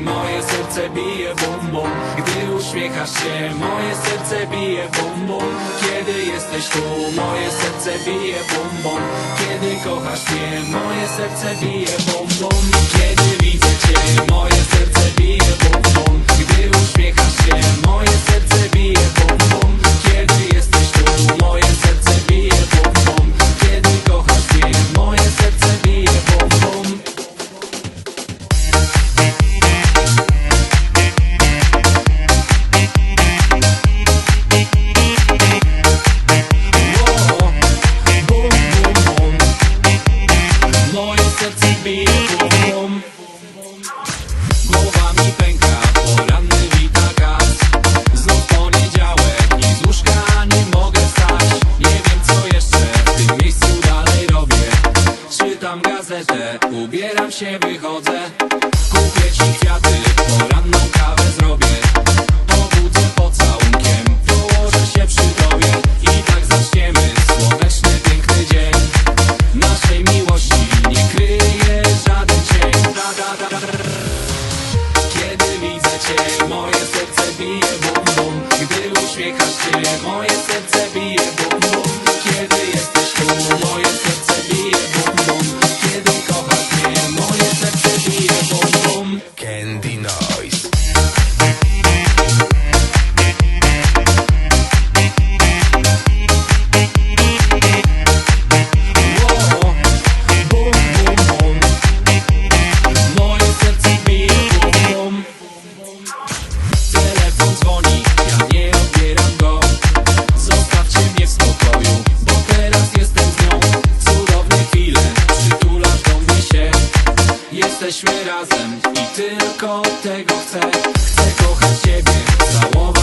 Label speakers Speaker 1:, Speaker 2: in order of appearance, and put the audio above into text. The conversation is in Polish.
Speaker 1: moje serce bije bum bum Gdy uśmiechasz się, moje serce bije bum bum Kiedy jesteś tu, moje serce bije bum bum Kiedy kochasz mnie, moje serce bije bum bum Kiedy widzę cię, moje serce Głowa mi pęka, poranny wita gaz. I z łóżka nie mogę wstać. Nie wiem co jeszcze w tym miejscu dalej robię. Czytam gazetę, ubieram się, wychodzę. Kupię ci kwiaty, poranną kawę zrobię moje serce bije Razem i tylko tego chcę. Chcę kochać ciebie, całować